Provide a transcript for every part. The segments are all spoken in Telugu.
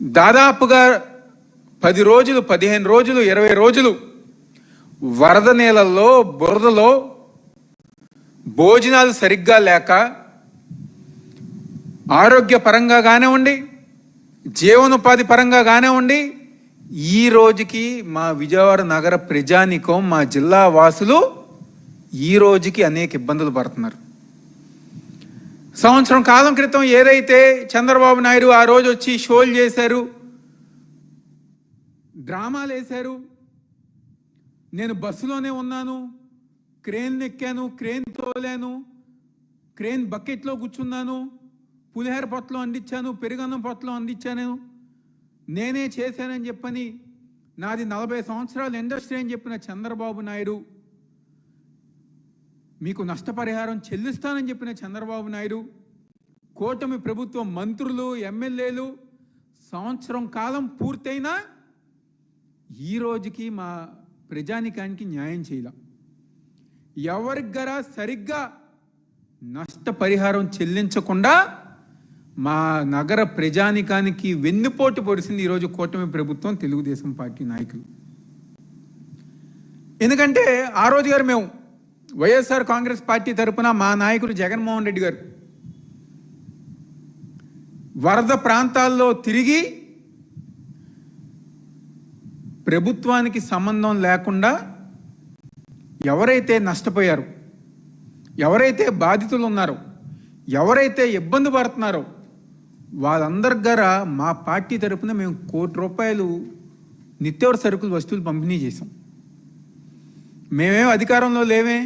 దాదాపుగా పది రోజులు పదిహేను రోజులు ఇరవై రోజులు వరద నీళ్ళల్లో బురదలో భోజనాలు సరిగ్గా లేక ఆరోగ్యపరంగా కానివ్వండి జీవనోపాధి పరంగా కానివ్వండి ఈ రోజుకి మా విజయవాడ నగర ప్రజానికం మా జిల్లా వాసులు ఈ రోజుకి అనేక ఇబ్బందులు పడుతున్నారు. సంవత్సరం కాలం క్రితం ఏదైతే చంద్రబాబు నాయుడు ఆ రోజు వచ్చి షోలు చేశారు డ్రామాలు వేశారు నేను బస్సులోనే ఉన్నాను క్రేన్ ఎక్కాను క్రేన్ తోలాను క్రేన్ బకెట్లో కూర్చున్నాను పులిహేర పొట్టలో అందించాను పెరుగన్నం పొట్టలో అందించాను నేనే చేశానని చెప్పని నాది నలభై సంవత్సరాల ఇండస్ట్రీ అని చెప్పిన చంద్రబాబు నాయుడు మీకు నష్టపరిహారం చెల్లిస్తానని చెప్పిన చంద్రబాబు నాయుడు కూటమి ప్రభుత్వం మంత్రులు ఎమ్మెల్యేలు సంవత్సరం కాలం పూర్తయినా ఈ రోజుకి మా ప్రజానికానికి న్యాయం చేయాల. ఎవరికి సరిగ్గా నష్టపరిహారం చెల్లించకుండా మా నగర ప్రజానికానికి వెన్నుపోటు పొడిసింది ఈరోజు కూటమి ప్రభుత్వం తెలుగుదేశం పార్టీ నాయకులు. ఎందుకంటే ఆ రోజు గారు మేము వైఎస్ఆర్ కాంగ్రెస్ పార్టీ తరపున మా నాయకుడు జగన్మోహన్ రెడ్డి గారు వరద ప్రాంతాల్లో తిరిగి ప్రభుత్వానికి సంబంధం లేకుండా ఎవరైతే నష్టపోయారు ఎవరైతే బాధితులు ఉన్నారో ఎవరైతే ఇబ్బంది పడుతున్నారో వాళ్ళందరి దగ్గర మా పార్టీ తరపున మేము కోటి రూపాయలు నిత్యావసర సరుకులు వస్తువులు పంపిణీ చేసాం మేమేం అధికారంలో లేవే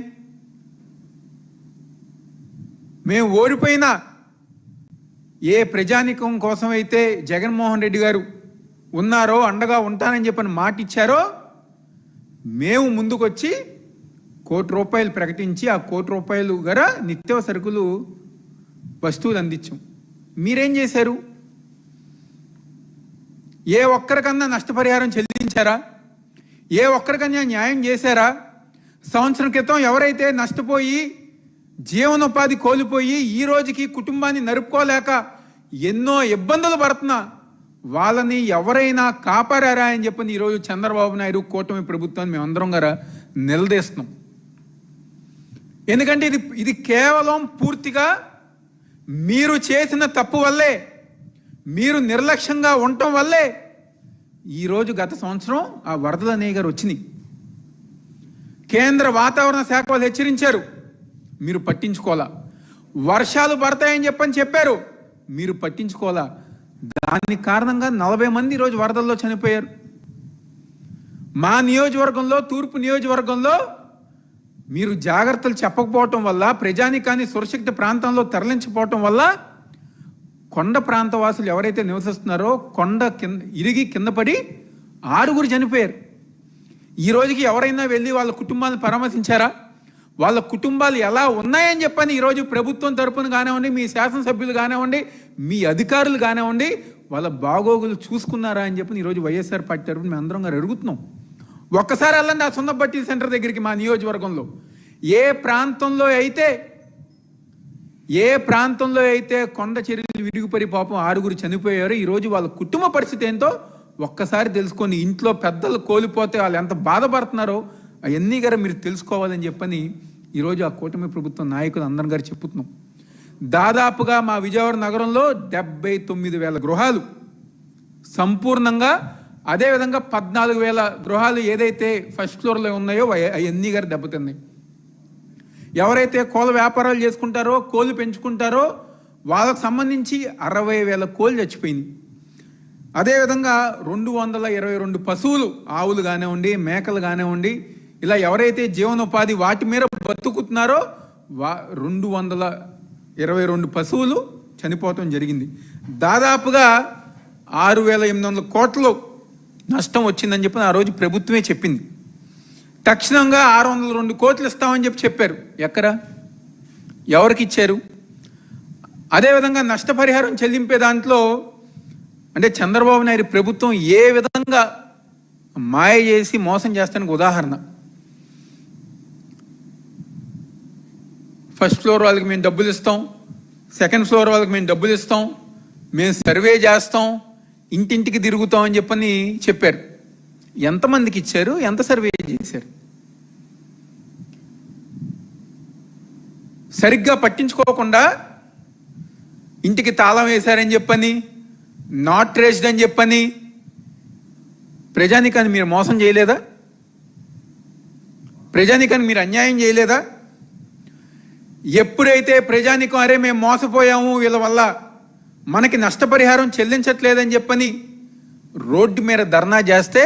మేము ఓడిపోయినా ఏ ప్రజానికం కోసం అయితే జగన్మోహన్ రెడ్డి గారు ఉన్నారో అండగా ఉంటానని చెప్పని మాట ఇచ్చారో మేము ముందుకొచ్చి కోటి రూపాయలు ప్రకటించి ఆ కోటి రూపాయలు గర నిత్యవ సరుకులు వస్తువులు అందించాం. మీరేం చేశారు? ఏ ఒక్కరికన్నా నష్టపరిహారం చెల్లించారా? ఏ ఒక్కరికన్నా న్యాయం చేశారా? సంవత్సరం క్రితం ఎవరైతే నష్టపోయి జీవనోపాధి కోల్పోయి ఈ రోజుకి కుటుంబాన్ని నరుపుకోలేక ఎన్నో ఇబ్బందులు పడుతున్నా. వాళ్ళని ఎవరైనా కాపారారా అని చెప్పని ఈరోజు చంద్రబాబు నాయుడు కూటమి ప్రభుత్వాన్ని మేమందరం గారా నిలదీస్తున్నాం. ఎందుకంటే ఇది ఇది కేవలం పూర్తిగా మీరు చేసిన తప్పు వల్లే మీరు నిర్లక్ష్యంగా ఉండటం వల్లే ఈరోజు గత సంవత్సరం ఆ వరదలు అనేవి గారు వచ్చినాయి. కేంద్ర వాతావరణ శాఖ వాళ్ళు హెచ్చరించారు. మీరు పట్టించుకోవాలా? వర్షాలు పడతాయని చెప్పని చెప్పారు. మీరు పట్టించుకోవాలా? దాని కారణంగా నలభై మంది ఈరోజు వరదల్లో చనిపోయారు. మా నియోజకవర్గంలో తూర్పు నియోజకవర్గంలో మీరు జాగ్రత్తలు చెప్పకపోవటం వల్ల ప్రజానికాన్ని సురక్షిత ప్రాంతంలో తరలించకపోవటం వల్ల కొండ ప్రాంత వాసులు ఎవరైతే నివసిస్తున్నారో కొండ కింద ఇరిగి కింద పడి ఆరుగురు చనిపోయారు. ఈ రోజుకి ఎవరైనా వెళ్ళి వాళ్ళ కుటుంబాన్ని పరామర్శించారా? వాళ్ళ కుటుంబాలు ఎలా ఉన్నాయని చెప్పని ఈరోజు ప్రభుత్వం తరపున కానివ్వండి మీ శాసనసభ్యులు కానివ్వండి మీ అధికారులు కానివ్వండి వాళ్ళ బాగోగులు చూసుకున్నారా అని చెప్పి ఈరోజు వైఎస్ఆర్ పార్టీ తరపున మేము అందరం గారు అడుగుతున్నాం. ఒక్కసారి వెళ్ళండి ఆ సున్నపట్టి సెంటర్ దగ్గరికి మా నియోజకవర్గంలో. ఏ ప్రాంతంలో అయితే ఏ ప్రాంతంలో అయితే కొండ చర్యలు విరిగిపడి పాపం ఆరుగురు చనిపోయారో ఈరోజు వాళ్ళ కుటుంబ పరిస్థితి ఏంటో ఒక్కసారి తెలుసుకొని ఇంట్లో పెద్దలు కోల్పోతే వాళ్ళు ఎంత బాధపడుతున్నారో అవన్నీ గారు మీరు తెలుసుకోవాలని చెప్పని ఈరోజు ఆ కూటమి ప్రభుత్వం నాయకులు అందరం గారు చెప్పుతున్నాం. దాదాపుగా మా విజయవాడ నగరంలో డెబ్బై తొమ్మిది వేల గృహాలు. సంపూర్ణంగా అదేవిధంగా పద్నాలుగు వేల గృహాలు ఏదైతే ఫస్ట్ ఫ్లోర్లో ఉన్నాయో అవన్నీ గారు దెబ్బతిన్నాయి. ఎవరైతే కోళ్ళ వ్యాపారాలు చేసుకుంటారో కోళ్ళు పెంచుకుంటారో వాళ్ళకు సంబంధించి అరవై వేల కోళ్ళు చచ్చిపోయింది అదేవిధంగా రెండు వందల ఇరవై రెండు పశువులు ఆవులు కానివ్వండి మేకలు కానివ్వండి ఇలా ఎవరైతే జీవనోపాధి వాటి మీద బతుకుతున్నారో వా రెండు వందల ఇరవై రెండు పశువులు చనిపోవటం జరిగింది. దాదాపుగా ఆరు వేల ఎనిమిది వందల కోట్లు నష్టం వచ్చిందని చెప్పి ఆ రోజు ప్రభుత్వమే చెప్పింది. తక్షణంగా ఆరు వందల రెండు కోట్లు ఇస్తామని చెప్పి చెప్పారు. ఎక్కడ? ఎవరికి ఇచ్చారు? అదేవిధంగా నష్టపరిహారం చెల్లింపే దాంట్లో అంటే చంద్రబాబు నాయుడు ప్రభుత్వం ఏ విధంగా మాయ చేసి మోసం చేస్తానికి ఉదాహరణ. ఫస్ట్ ఫ్లోర్ వాళ్ళకి మేము డబ్బులు ఇస్తాం. సెకండ్ ఫ్లోర్ వాళ్ళకి మేము డబ్బులు ఇస్తాం. మేము సర్వే చేస్తాం. ఇంటింటికి తిరుగుతాం అని చెప్పని చెప్పారు. ఎంతమందికి ఇచ్చారు? ఎంత సర్వే చేశారు? సరిగ్గా పట్టించుకోకుండా ఇంటికి తాళం వేశారని చెప్పని నాట్ ట్రేస్డ్ అని చెప్పని ప్రజానికాన్ని మీరు మోసం చేయలేదా? ప్రజానికాన్ని మీరు అన్యాయం చేయలేదా? ఎప్పుడైతే ప్రజానికం అరే మేము మోసపోయాము వీళ్ళ వల్ల మనకి నష్టపరిహారం చెల్లించట్లేదని చెప్పని రోడ్డు మీద ధర్నా చేస్తే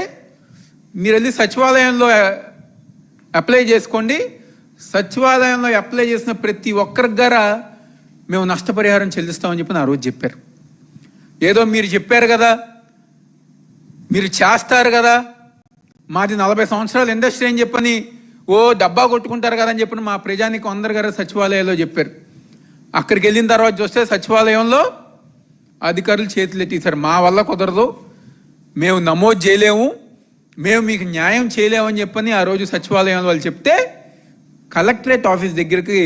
మీరు వెళ్ళి సచివాలయంలో అప్లై చేసుకోండి. సచివాలయంలో అప్లై చేసిన ప్రతి ఒక్కరికి గారా మేము నష్టపరిహారం చెల్లిస్తామని చెప్పి ఆ రోజు చెప్పారు. ఏదో మీరు చెప్పారు కదా మీరు చేస్తారు కదా మాది నలభై సంవత్సరాల ఇండస్ట్రీ అని చెప్పని ఓ డబ్బా కొట్టుకుంటారు కదా అని చెప్పి మా ప్రజానికి అందరు గారు సచివాలయంలో చెప్పారు. అక్కడికి వెళ్ళిన తర్వాత చూస్తే సచివాలయంలో అధికారులు చేతులు ఎట్టేశారు మా వల్ల కుదరదు. మేము నమోదు చేయలేము. మేము మీకు న్యాయం చేయలేమని చెప్పని ఆ రోజు సచివాలయం వాళ్ళు చెప్తే కలెక్టరేట్ ఆఫీస్ దగ్గరికి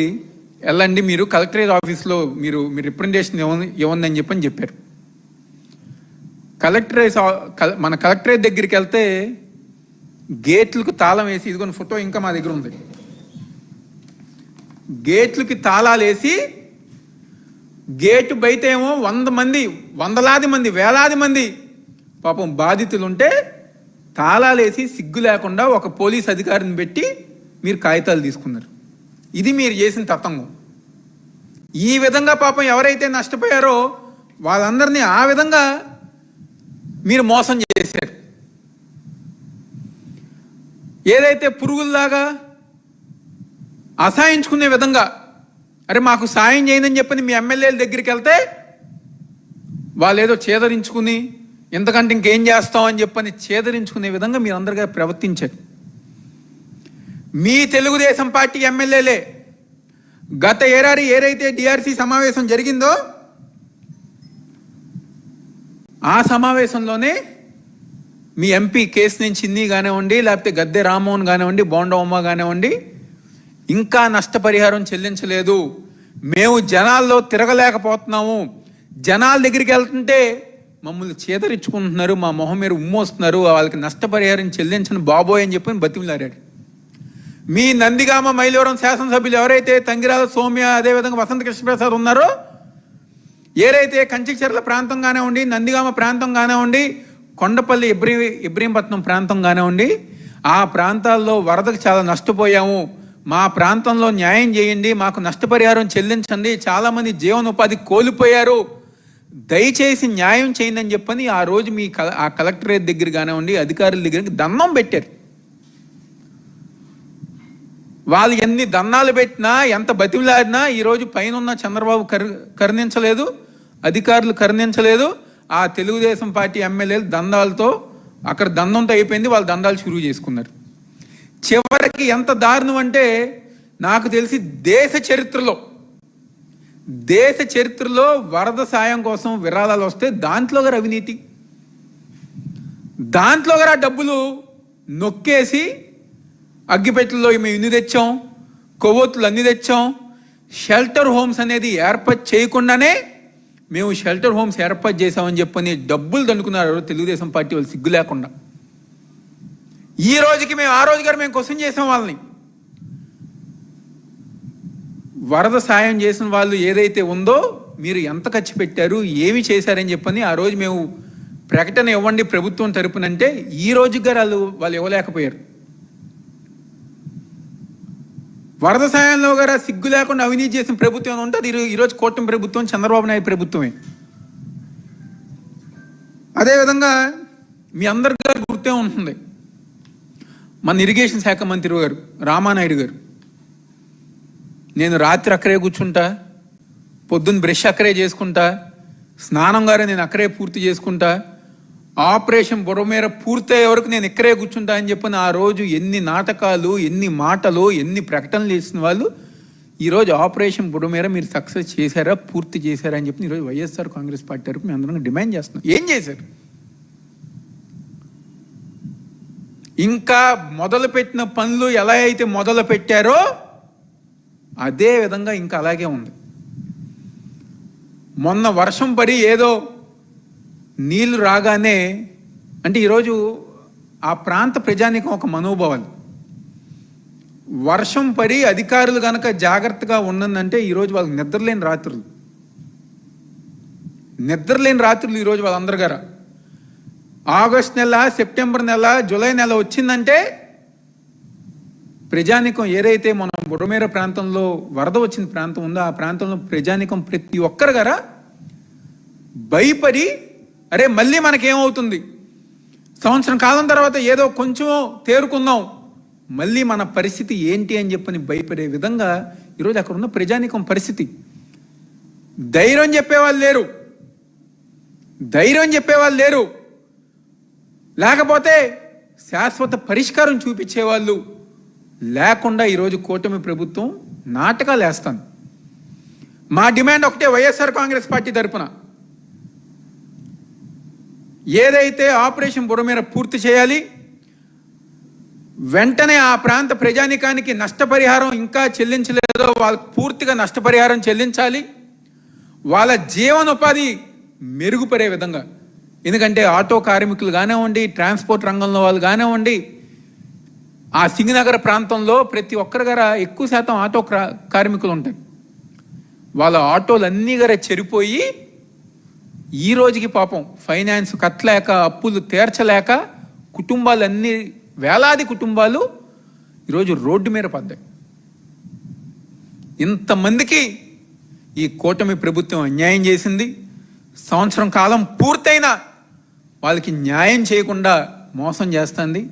వెళ్ళండి మీరు. కలెక్టరేట్ ఆఫీస్లో మీరు మీ రిప్రజెంటేషన్ ఇవ్వ ఇవ్వండి అని చెప్పని చెప్పారు. కలెక్టరేట్ మన కలెక్టరేట్ దగ్గరికి వెళ్తే గేట్లకు తాళం వేసి ఇదిగోని ఫోటో ఇంకా మా దగ్గర ఉంది. గేట్లకి తాళాలు వేసి గేటు బయట ఏమో వంద మంది వందలాది మంది వేలాది మంది పాపం బాధితులు ఉంటే తాళాలు వేసి సిగ్గు లేకుండా ఒక పోలీస్ అధికారిని పెట్టి మీరు కాగితాలు తీసుకున్నారు. ఇది మీరు చేసిన తతంగం. ఈ విధంగా పాపం ఎవరైతే నష్టపోయారో వాళ్ళందరినీ ఆ విధంగా మీరు మోసం చేశారు ఏదైతే పురుగుల్లాగా అసహాయించుకునే విధంగా అరే మాకు సాయం చేయదని చెప్పని మీ ఎమ్మెల్యేల దగ్గరికి వెళ్తే వాళ్ళు ఏదో చేదరించుకుని ఎంతకంటే ఇంకేం చేస్తామని చెప్పని చేదరించుకునే విధంగా మీరు అందరిగా ప్రవర్తించారు. మీ తెలుగుదేశం పార్టీ ఎమ్మెల్యేలే గత ఏడాది ఏదైతే డిఆర్సీ సమావేశం జరిగిందో ఆ సమావేశంలోనే మీ ఎంపీ కేసు నుంచి చిన్ని కానివ్వండి లేకపోతే గద్దె రామ్మోహన్ కానివ్వండి బోండవమ్మ కానివ్వండి ఇంకా నష్టపరిహారం చెల్లించలేదు. మేము జనాల్లో తిరగలేకపోతున్నాము. జనాల దగ్గరికి వెళ్తుంటే మమ్మల్ని చేదరించుకుంటున్నారు మా మొహం మీద ఉమ్మోస్తున్నారు వాళ్ళకి నష్టపరిహారం చెల్లించను బాబోయ్ అని చెప్పి బతిమలాడాడు. మీ నందిగామ మైలవరం శాసనసభ్యులు ఎవరైతే తంగిరాల సౌమ్య అదేవిధంగా వసంత కృష్ణప్రసాద్ ఉన్నారో ఏదైతే కంచిచర్ల ప్రాంతం కానివ్వండి నందిగామ ప్రాంతం కానివ్వండి కొండపల్లి ఇబ్రీ ఇబ్రీంపట్నం ప్రాంతం కానివ్వండి ఆ ప్రాంతాల్లో వరదకు చాలా నష్టపోయాము. మా ప్రాంతంలో న్యాయం చేయండి మాకు నష్టపరిహారం చెల్లించండి చాలామంది జీవనోపాధి కోల్పోయారు. దయచేసి న్యాయం చేయండి అని చెప్పని ఆ రోజు మీ కల ఆ కలెక్టరేట్ దగ్గర కానివ్వండి అధికారుల దగ్గరికి దండం పెట్టారు. వాళ్ళు ఎన్ని దన్నాలు పెట్టినా ఎంత బతిమిలాడినా ఈరోజు పైన ఉన్న చంద్రబాబు కరు కరుణించలేదు అధికారులు కరుణించలేదు. ఆ తెలుగుదేశం పార్టీ ఎమ్మెల్యేలు దందాలతో అక్కడ దందంతో అయిపోయింది వాళ్ళు దందాలు షురువు చేసుకున్నారు. చివరికి ఎంత దారుణం అంటే నాకు తెలిసి దేశ చరిత్రలో దేశ చరిత్రలో వరద సాయం కోసం విరాళాలు వస్తే దాంట్లో గారు అవినీతి. దాంట్లో గారు ఆ డబ్బులు నొక్కేసి అగ్గిపెట్టెల్లో మేము ఇన్ని తెచ్చాం కొవ్వొత్తులు అన్ని తెచ్చాం షెల్టర్ హోమ్స్ అనేది ఏర్పాటు చేయకుండానే మేము షెల్టర్ హోమ్స్ ఏర్పాటు చేసామని చెప్పని డబ్బులు దండుకున్నారు తెలుగుదేశం పార్టీ వాళ్ళు సిగ్గు లేకుండా. ఈ రోజుకి మేము ఆ రోజు గారు మేము క్వశ్చన్ చేసాం వాళ్ళని. వరద సాయం చేసిన వాళ్ళు ఏదైతే ఉందో మీరు ఎంత ఖర్చు పెట్టారు ఏమి చేశారని చెప్పని ఆ రోజు మేము ప్రకటన ఇవ్వండి ప్రభుత్వం తరపునంటే ఈ రోజు గారు వాళ్ళు వాళ్ళు ఇవ్వలేకపోయారు. వరద సాయంలో గారు సిగ్గు లేకుండా అవినీతి చేసిన ప్రభుత్వం ఉంటే అది ఈరోజు కూటమి ప్రభుత్వం చంద్రబాబు నాయుడు ప్రభుత్వమే. అదేవిధంగా మీ అందరికీ గారు గుర్తే ఉంటుంది. మన ఇరిగేషన్ శాఖ మంత్రి గారు రామానాయుడు గారు. నేను రాత్రి అక్కడే కూర్చుంటా పొద్దున్న బ్రష్ అక్కడే చేసుకుంటా స్నానం గారే నేను అక్కడే పూర్తి చేసుకుంటా ఆపరేషన్ బుర్రమేర పూర్తయ్యే వరకు నేను ఇక్కడే కూర్చుంటా అని చెప్పిన ఆ రోజు ఎన్ని నాటకాలు ఎన్ని మాటలు ఎన్ని ప్రకటనలు చేసిన వాళ్ళు ఈరోజు ఆపరేషన్ బుర్రమేర మీరు సక్సెస్ చేశారా పూర్తి చేశారా అని చెప్పి ఈరోజు వైఎస్ఆర్ కాంగ్రెస్ పార్టీ తరపు మేము అందరం డిమాండ్ చేస్తున్నాం. ఏం చేశారు? ఇంకా మొదలుపెట్టిన పనులు ఎలా అయితే మొదలు పెట్టారో అదే విధంగా ఇంకా అలాగే ఉంది. మొన్న వర్షం పడి ఏదో నీళ్ళు రాగానే అంటే ఈరోజు ఆ ప్రాంత ప్రజానికం ఒక మనోభావాలు. వర్షం పడి అధికారులు కనుక జాగ్రత్తగా ఉన్నదంటే ఈరోజు వాళ్ళకి నిద్రలేని రాత్రులు. నిద్రలేని రాత్రులు ఈరోజు వాళ్ళందరి గారు. ఆగస్ట్ నెల సెప్టెంబర్ నెల జూలై నెల వచ్చిందంటే ప్రజానికం ఏదైతే మనం బుడమేర ప్రాంతంలో వరద వచ్చిన ప్రాంతం ఉందో ఆ ప్రాంతంలో ప్రజానికం ప్రతి ఒక్కరు గారా భయపడి అరే మళ్ళీ మనకేమవుతుంది? సంవత్సరం కాలం తర్వాత ఏదో కొంచెం తేరుకుందాం. మళ్ళీ మన పరిస్థితి ఏంటి అని చెప్పని భయపడే విధంగా ఈరోజు అక్కడ ఉన్న ప్రజానికం పరిస్థితి. ధైర్యం చెప్పేవాళ్ళు లేరు. ధైర్యం చెప్పేవాళ్ళు లేరు. లేకపోతే శాశ్వత పరిష్కారం చూపించేవాళ్ళు లేకుండా ఈరోజు కూటమి ప్రభుత్వం నాటకాలు వేస్తాను మా డిమాండ్ ఒకటే వైఎస్ఆర్ కాంగ్రెస్ పార్టీ తరపున. ఏదైతే ఆపరేషన్ బుడమేర పూర్తి చేయాలి వెంటనే ఆ ప్రాంత ప్రజానికానికి నష్టపరిహారం ఇంకా చెల్లించలేదో వాళ్ళకి పూర్తిగా నష్టపరిహారం చెల్లించాలి. వాళ్ళ జీవనోపాధి మెరుగుపడే విధంగా. ఎందుకంటే ఆటో కార్మికులు కానివ్వండి ట్రాన్స్పోర్ట్ రంగంలో వాళ్ళు కానివ్వండి ఆ సింగనగర ప్రాంతంలో ప్రతి ఒక్కరి గార ఎక్కువ శాతం ఆటో క్రా- కార్మికులు ఉంటాయి వాళ్ళ ఆటోలు అన్నీ గార చెరిపోయి ఈ రోజుకి పాపం ఫైనాన్స్ కట్టలేక అప్పులు తీర్చలేక కుటుంబాలన్నీ వేలాది కుటుంబాలు ఈరోజు రోడ్డు మీద పడ్డాయి. ఇంతమందికి ఈ కూటమి ప్రభుత్వం అన్యాయం చేసింది. సంవత్సరం కాలం పూర్తయినా వాళ్ళకి న్యాయం చేయకుండా మోసం చేస్తుంది.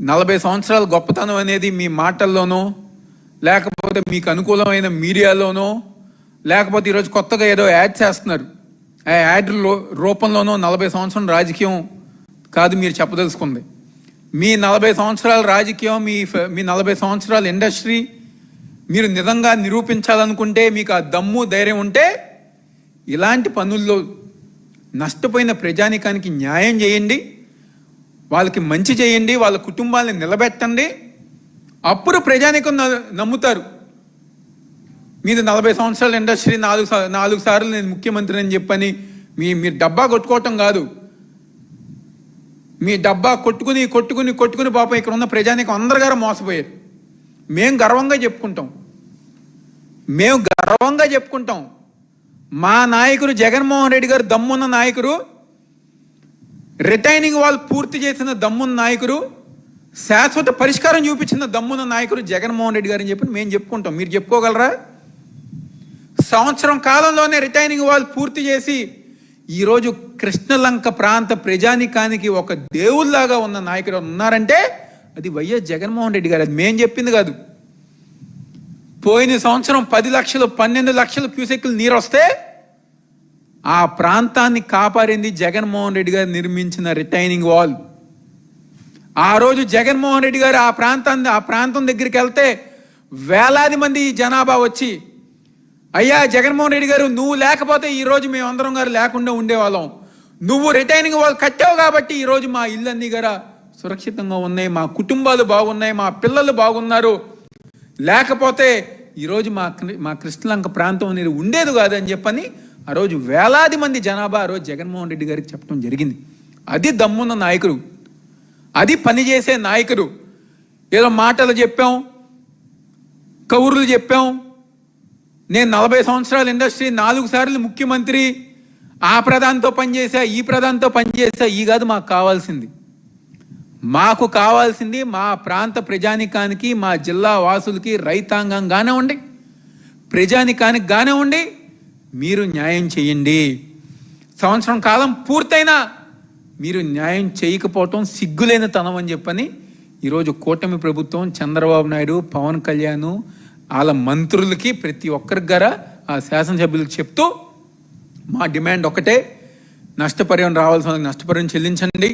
నలభై సంవత్సరాల గొప్పతనం అనేది మీ మాటల్లోనో లేకపోతే మీకు అనుకూలమైన మీడియాలోనో లేకపోతే ఈరోజు కొత్తగా ఏదో యాడ్ చేస్తున్నారు. యాడ్ రూపంలోనూ నలభై సంవత్సరం రాజకీయం కాదు మీరు చెప్పదలుచుకుంది. మీ నలభై సంవత్సరాల రాజకీయం మీ మీ నలభై సంవత్సరాల ఇండస్ట్రీ మీరు నిజంగా నిరూపించాలనుకుంటే మీకు ఆ దమ్ము ధైర్యం ఉంటే ఇలాంటి పనుల్లో నష్టపోయిన ప్రజానికానికి న్యాయం చేయండి వాళ్ళకి మంచి చేయండి వాళ్ళ కుటుంబాన్ని నిలబెట్టండి. అప్పుడు ప్రజానికం న- నమ్ముతారు. మీది నలభై సంవత్సరాల ఇండస్ట్రీ నాలుగు నాలుగు సార్లు నేను ముఖ్యమంత్రి అని చెప్పని మీ మీరు డబ్బా కొట్టుకోవటం కాదు. మీ డబ్బా కొట్టుకుని కొట్టుకుని కొట్టుకుని పాపం ఇక్కడ ఉన్న ప్రజానికి అందరు గారు మోసపోయారు. మేము గర్వంగా చెప్పుకుంటాం. మేము గర్వంగా చెప్పుకుంటాం. మా నాయకుడు జగన్మోహన్ రెడ్డి గారు దమ్మున్న నాయకుడు రిటైనింగ్ వాళ్ళు పూర్తి చేసిన దమ్మున్న నాయకుడు శాశ్వత పరిష్కారం చూపించిన దమ్మున్న నాయకుడు జగన్మోహన్ రెడ్డి గారు అని చెప్పి మేము చెప్పుకుంటాం. మీరు చెప్పుకోగలరా? సంవత్సరం కాలంలోనే రిటైనింగ్ వాళ్ళు పూర్తి చేసి ఈరోజు కృష్ణలంక ప్రాంత ప్రజానికానికి ఒక దేవుళ్ళాగా ఉన్న నాయకుడు ఉన్నారంటే అది వైఎస్ జగన్మోహన్ రెడ్డి గారు. అది మేం చెప్పింది కాదు. పోయిన సంవత్సరం పది లక్షలు పన్నెండు లక్షలు క్యూసెక్కులు నీరు వస్తే ఆ ప్రాంతాన్ని కాపాడింది జగన్మోహన్ రెడ్డి గారు నిర్మించిన రిటైనింగ్ వాల్. ఆ రోజు జగన్మోహన్ రెడ్డి గారు ఆ ప్రాంతాన్ని ఆ ప్రాంతం దగ్గరికి వెళ్తే వేలాది మంది జనాభా వచ్చి అయ్యా జగన్మోహన్ రెడ్డి గారు నువ్వు లేకపోతే ఈ రోజు మేమందరం గారు లేకుండా ఉండేవాళ్ళం. నువ్వు రిటైనింగ్ వాళ్ళు కట్టావు కాబట్టి ఈ రోజు మా ఇల్లన్నీ గారా సురక్షితంగా ఉన్నాయి. మా కుటుంబాలు బాగున్నాయి మా పిల్లలు బాగున్నారు. లేకపోతే ఈరోజు మా మా కృష్ణలంక ప్రాంతం అనేది ఉండేది కాదని చెప్పని ఆ రోజు వేలాది మంది జనాభా ఆ రోజు జగన్మోహన్ రెడ్డి గారికి చెప్పడం జరిగింది. అది దమ్మున్న నాయకుడు. అది పనిచేసే నాయకుడు. ఏదో మాటలు చెప్పాం కౌరులు చెప్పాం నేను నలభై సంవత్సరాల ఇండస్ట్రీ నాలుగు సార్లు ముఖ్యమంత్రి ఆ ప్రధానితో పనిచేసా ఈ ప్రధానితో పనిచేసా ఈ కాదు మాకు కావాల్సింది. మాకు కావాల్సింది మా ప్రాంత ప్రజానికానికి మా జిల్లా వాసులకి రైతాంగం కానివ్వండి ప్రజానికానికి కానివ్వండి మీరు న్యాయం చేయండి. సంవత్సరం కాలం పూర్తయినా మీరు న్యాయం చేయకపోవటం సిగ్గులేని తనం అని చెప్పని ఈరోజు కూటమి ప్రభుత్వం చంద్రబాబు నాయుడు పవన్ కళ్యాణ్ వాళ్ళ మంత్రులకి ప్రతి ఒక్కరికి గారా ఆ శాసనసభ్యులకు చెప్తూ మా డిమాండ్ ఒకటే నష్టపరిహారం రావాల్సిన వాళ్ళకి నష్టపరిహారం చెల్లించండి.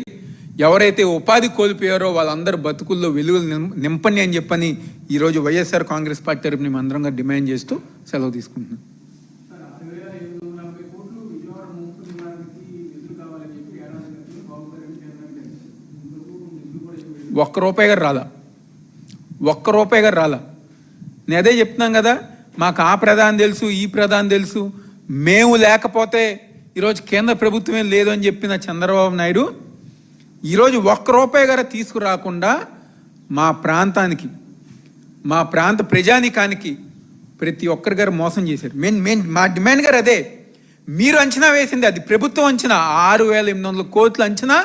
ఎవరైతే ఉపాధి కోల్పోయారో వాళ్ళందరూ బతుకుల్లో వెలుగులు నింపండి అని చెప్పని ఈరోజు వైఎస్ఆర్ కాంగ్రెస్ పార్టీ తరపున మేము అందరంగా డిమాండ్ చేస్తూ సెలవు తీసుకుంటున్నాం. ఒక్క రూపాయి గారు రాలా? ఒక్క రూపాయి గారు రాలా? నేను అదే చెప్తున్నాం కదా మాకు ఆ ప్రధాని తెలుసు ఈ ప్రధాని తెలుసు. మేము లేకపోతే ఈరోజు కేంద్ర ప్రభుత్వమే లేదు అని చెప్పిన చంద్రబాబు నాయుడు ఈరోజు ఒక్క రూపాయి గారు తీసుకురాకుండా మా ప్రాంతానికి మా ప్రాంత ప్రజానికానికి ప్రతి ఒక్కరి గారు మోసం చేశారు. మెయిన్ మెయిన్ మా డిమాండ్ గారు అదే. మీరు అంచనా వేసింది అది. ప్రభుత్వం అంచనా ఆరు వేల ఎనిమిది వందల కోట్ల అంచనా.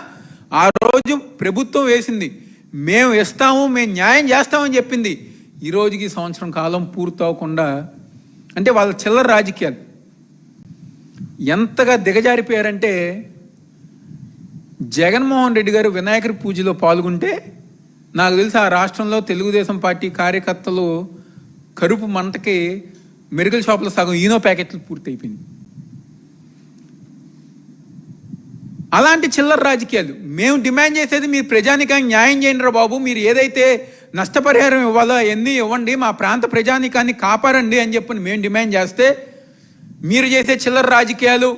ఆ రోజు ప్రభుత్వం వేసింది మేము ఇస్తాము మేము న్యాయం చేస్తామని చెప్పింది. ఈ రోజుకి సంవత్సరం కాలం పూర్తవకుండా అంటే వాళ్ళ చిల్లర రాజకీయాలు. ఎంతగా దిగజారిపోయారంటే జగన్మోహన్ రెడ్డి గారు వినాయకుడి పూజలో పాల్గొంటే నాకు తెలిసి ఆ రాష్ట్రంలో తెలుగుదేశం పార్టీ కార్యకర్తలు కరుపు మంటకి మెడికల్ షాపులో సగం ఈనో ప్యాకెట్లు పూర్తయిపోయింది. అలాంటి చిల్లర రాజకీయాలు. మేము డిమాండ్ చేసేది మీరు ప్రజానికానికి న్యాయం చేయండి రా బాబు మీరు ఏదైతే నష్టపరిహారం ఇవ్వాలో? ఎన్ని ఇవ్వండి? మా ప్రాంత ప్రజానికాన్ని కాపాడండి అని చెప్పి మేము డిమాండ్ చేస్తే మీరు చేసే చిల్లర రాజకీయాలు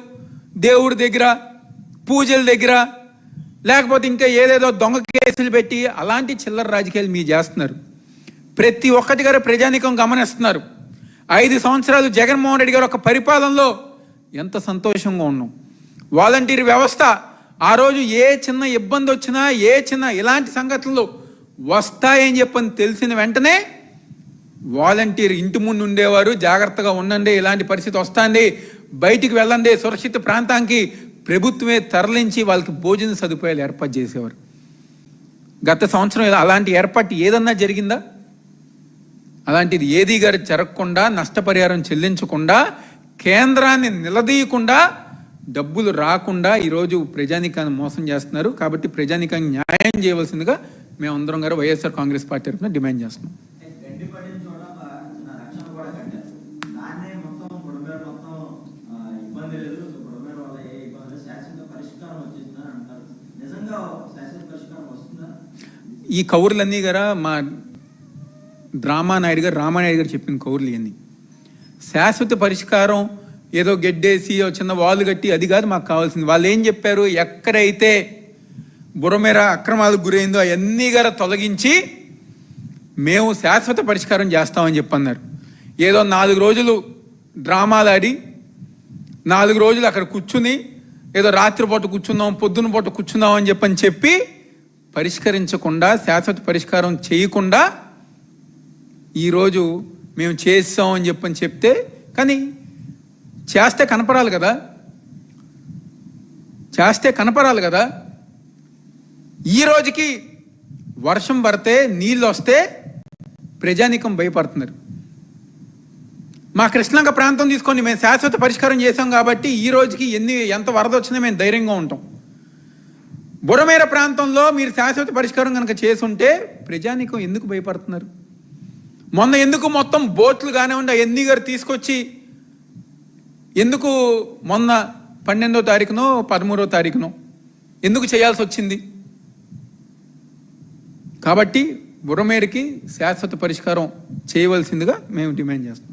దేవుడి దగ్గర పూజల దగ్గర లేకపోతే ఇంకా ఏదేదో దొంగ కేసులు పెట్టి అలాంటి చిల్లర రాజకీయాలు మీరు చేస్తున్నారు. ప్రతి ఒక్కటి గారు ప్రజానికం గమనిస్తున్నారు. ఐదు సంవత్సరాలు జగన్మోహన్ రెడ్డి గారు ఒక పరిపాలనలో ఎంత సంతోషంగా ఉన్నాం. వాలంటీర్ వ్యవస్థ ఆ రోజు ఏ చిన్న ఇబ్బంది వచ్చినా ఏ చిన్న ఇలాంటి సంఘటనలు వస్తాయని చెప్పని తెలిసిన వెంటనే వాలంటీర్ ఇంటి ముందు ఉండేవారు జాగ్రత్తగా ఉండండి ఇలాంటి పరిస్థితి వస్తుంది బయటికి వెళ్ళండి సురక్షిత ప్రాంతానికి. ప్రభుత్వమే తరలించి వాళ్ళకి భోజన సదుపాయాలు ఏర్పాటు చేసేవారు. గత సంవత్సరం ఇలా అలాంటి ఏర్పాటు ఏదన్నా జరిగిందా? అలాంటిది ఏది గారు జరగకుండా నష్టపరిహారం చెల్లించకుండా కేంద్రాన్ని నిలదీయకుండా డబ్బులు రాకుండా ఈరోజు ప్రజానికాన్ని మోసం చేస్తున్నారు. కాబట్టి ప్రజానికాన్ని న్యాయం చేయవలసిందిగా మేమందరం గారు వైఎస్ఆర్ కాంగ్రెస్ పార్టీ తరఫున డిమాండ్ చేస్తున్నాం. ఈ కౌరులన్నీ గారా మా డ్రామా నాయుడు గారు రామానాయుడు గారు చెప్పిన కౌరులు ఇవన్నీ. శాశ్వత పరిష్కారం ఏదో గెడ్డేసి చిన్న వాలు కట్టి అది కాదు మాకు కావాల్సింది. వాళ్ళు ఏం చెప్పారు? ఎక్కడైతే బుర్రమేర అక్రమాలకు గురైందో అవన్నీ గారా తొలగించి మేము శాశ్వత పరిష్కారం చేస్తామని చెప్పన్నారు. ఏదో నాలుగు రోజులు డ్రామాలు ఆడి నాలుగు రోజులు అక్కడ కూర్చుని ఏదో రాత్రిపూట కూర్చుందాం పొద్దున పూట కూర్చుందాం అని చెప్పని చెప్పి పరిష్కరించకుండా శాశ్వత పరిష్కారం చేయకుండా ఈరోజు మేము చేస్తాం అని చెప్పని చెప్తే కానీ చేస్తే కనపడాలి కదా. చేస్తే కనపడాలి కదా. ఈ రోజుకి వర్షం పడితే నీళ్ళు వస్తే ప్రజానికం భయపడుతున్నారు. మా కృష్ణాంగ ప్రాంతం తీసుకొని మేము శాశ్వత పరిష్కారం చేసాం కాబట్టి ఈ రోజుకి ఎన్ని ఎంత వరద వచ్చినా మేము ధైర్యంగా ఉంటాం. బుడమేర ప్రాంతంలో మీరు శాశ్వత పరిష్కారం కనుక చేసుంటే ప్రజానికం ఎందుకు భయపడుతున్నారు? మొన్న ఎందుకు మొత్తం బోట్లు కానివ్వండి ఎన్ని గారు తీసుకొచ్చి ఎందుకు మొన్న పన్నెండో తారీఖునో పదమూడో తారీఖునో ఎందుకు చేయాల్సి వచ్చింది? కాబట్టి బుర్రమేరకి శాశ్వత పరిష్కారం చేయవలసిందిగా మేము డిమాండ్ చేస్తాం